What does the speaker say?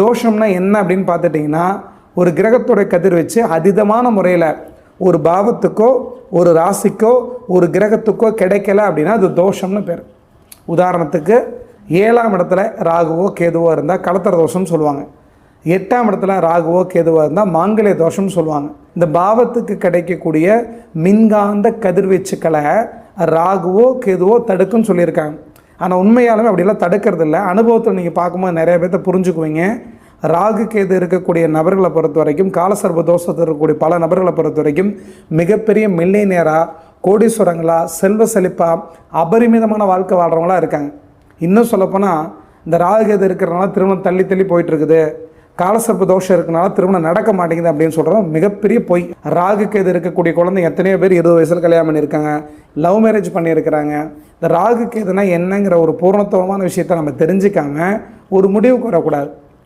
தோஷம்னா என்ன அப்படின்னு பார்த்துட்டிங்கன்னா ஒரு கிரகத்துடைய கதிர் வச்சு அதீதமான முறையில் ஒரு பாவத்துக்கோ ஒரு ராசிக்கோ ஒரு கிரகத்துக்கோ கிடைக்கல அப்படின்னா அது தோஷம்னு பேர். உதாரணத்துக்கு ஏழாம் இடத்துல ராகுவோ கேதுவோ இருந்தால் கலத்தர தோஷம்னு சொல்லுவாங்க. எட்டாம் இடத்துல ராகுவோ கேதுவோ இருந்தால் மாங்கல்ய தோஷம்னு சொல்லுவாங்க. இந்த பாவத்துக்கு கிடைக்கக்கூடிய மின்காந்த கதிர்வீச்சுக்களை ராகுவோ கேதுவோ தடுக்குன்னு சொல்லியிருக்காங்க. ஆனால் உண்மையாலுமே அப்படிலாம் தடுக்கிறது இல்லை அனுபவத்தில் நீங்கள் பார்க்கும்போது நிறைய பேர்த்த புரிஞ்சுக்குவீங்க. ராகு கேது இருக்கக்கூடிய நபர்களை பொறுத்த வரைக்கும் காலசர்ப தோஷத்தில் இருக்கக்கூடிய பல நபர்களை பொறுத்த வரைக்கும் மிகப்பெரிய மில்லியனியரா கோடீஸ்வரங்களா செல்வ செழிப்பாக அபரிமிதமான வாழ்க்கை வாழ்கிறவங்களா இருக்காங்க. இன்னும் சொல்லப்போனால் இந்த ராகு கேது இருக்கிறனால திருமணம் தள்ளி தள்ளி போயிட்டு இருக்குது. காலசர்ப்ப தோஷம் இருக்கனால திருமணம் நடக்க மாட்டேங்குது அப்படின்னு சொல்கிறோம் மிகப்பெரிய பொய். ராகுக்கு எது இருக்கக்கூடிய குழந்தை எத்தனையோ பேர் இருபது வயசில் கல்யாணம் பண்ணியிருக்காங்க. லவ் மேரேஜ் பண்ணியிருக்கிறாங்க. இந்த ராகுக்கு எதுனா என்னங்கிற ஒரு பூர்ணத்துவமான விஷயத்தை நம்ம தெரிஞ்சுக்காம ஒரு முடிவுக்கு வரக்கூடாது.